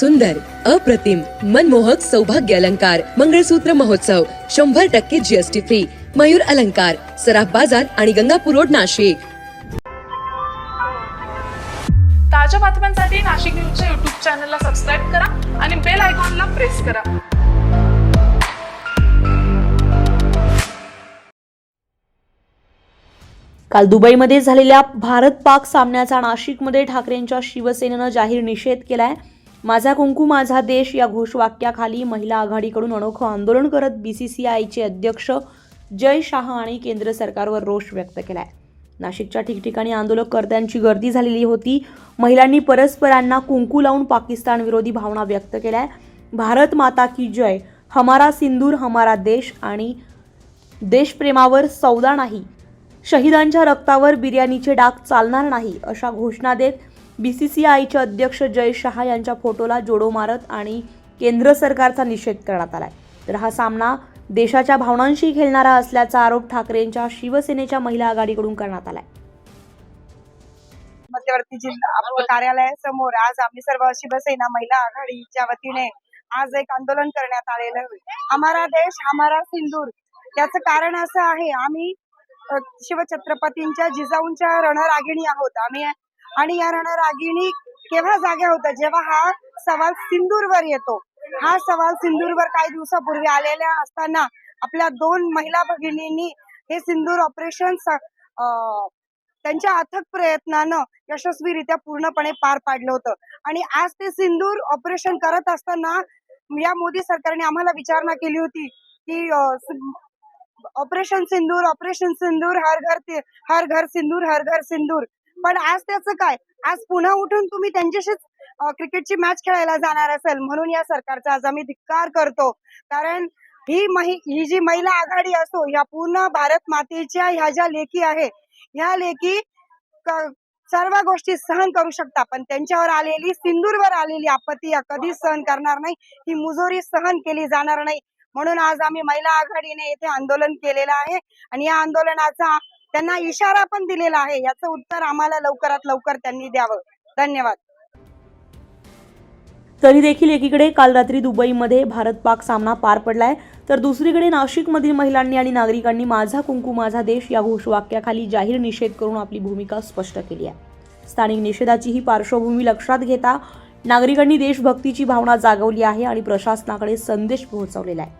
सुंदर अप्रतिम मनमोहक सौभाग्य अलंकार मंगळसूत्र महोत्सव शंभर टक्के जीएसटी फ्री मयूर अलंकार सराफ बाजार आणि गंगापूर रोड नाशिक. ताज्या बातम्यांसाठी नाशिक न्यूजच्या युट्यूब चॅनलला सबस्क्राईब करा आणि बेल आयकॉनला प्रेस करा. काल दुबईमध्ये झालेल्या भारत पाक सामन्याचा नाशिकमध्ये ठाकरेंच्या शिवसेनेनं जाहीर निषेध केलाय. माझा कुंकू माझा देश या घोषवाक्याखाली महिला आघाडीकडून अनोखं आंदोलन करत बी सी सी आयचे अध्यक्ष जय शाह आणि केंद्र सरकारवर रोष व्यक्त केला आहे नाशिकच्या ठिकठिकाणी आंदोलकर्त्यांची गर्दी झालेली होती. महिलांनी परस्परांना कुंकू लावून पाकिस्तान विरोधी भावना व्यक्त केल्या. भारत माता की जय हमारा सिंदूर हमारा देश आणि देशप्रेमावर सौदा नाही. शहीदांच्या रक्तावर बिर्याणीचे डाग चालणार नाही अशा घोषणा देत बी सी सी आयचे अध्यक्ष जय शहा यांच्या फोटोला जोडो मारत आणि केंद्र सरकारचा निषेध करण्यात आलाय. तर हा सामना देशाच्या भावनांशी खेळणारा असल्याचा आरोप ठाकरेंच्या शिवसेनेच्या महिला आघाडीकडून करण्यात आलाय. मध्यवर्ती जिल्हा कार्यालयासमोर आज आम्ही सर्व शिवसेना महिला आघाडीच्या वतीने आज एक आंदोलन करण्यात आलेलं हमारा देश हमारा सिंदूर. याचं कारण असं आहे आम्ही शिवछत्रपतींच्या जिजाऊंच्या रणरागिणी आहोत. आम्ही आणि या रणरागिणी केव्हा जाग्या होत्या. जेव्हा हा सवाल सिंदूरवर येतो हा सवाल सिंदूरवर काही दिवसापूर्वी आलेल्या असताना आपल्या दोन महिला भगिनींनी हे सिंदूर ऑपरेशन त्यांच्या अथक प्रयत्नानं यशस्वीरित्या पूर्णपणे पार पाडलं होतं. आणि आज ते सिंदूर ऑपरेशन करत असताना या मोदी सरकारने आम्हाला विचारणा केली होती की ऑपरेशन सिंदूर ऑपरेशन सिंदूर हर घर हर घर सिंदूर हर घर सिंदूर. पण आज त्याचं काय? आज पुन्हा उठून तुम्ही त्यांच्याशीच क्रिकेटची मॅच खेळायला जाणार असेल. म्हणून या सरकारचा आज आम्ही धिक्कार करतो. कारण ही महि ही जी महिला आघाडी असो या पूर्ण भारत मातेच्या ह्या ज्या लेखी आहे ह्या लेखी सर्व गोष्टी सहन करू शकता. पण त्यांच्यावर आलेली सिंदूरवर आलेली आपत्ती या कधीच सहन करणार नाही. ही मुजोरी सहन केली जाणार नाही. म्हणून आज आम्ही महिला आघाडीने येथे आंदोलन केलेलं आहे. आणि या आंदोलनाचा त्यांना इशारा पण दिलेला आहे. याचं उत्तर आम्हाला लवकरात लवकर त्यांनी द्यावं. धन्यवाद. तरी देखील एकीकडे काल रात्री दुबईमध्ये भारत पाक सामना पार पडलाय. तर दुसरीकडे नाशिकमधील महिलांनी आणि नागरिकांनी माझा कुंकू माझा देश या घोषवाक्याखाली जाहीर निषेध करून आपली भूमिका स्पष्ट केली आहे. स्थानिक निषेधाची ही पार्श्वभूमी लक्षात घेता नागरिकांनी देशभक्तीची भावना जागवली आहे आणि प्रशासनाकडे संदेश पोहोचवलेला आहे.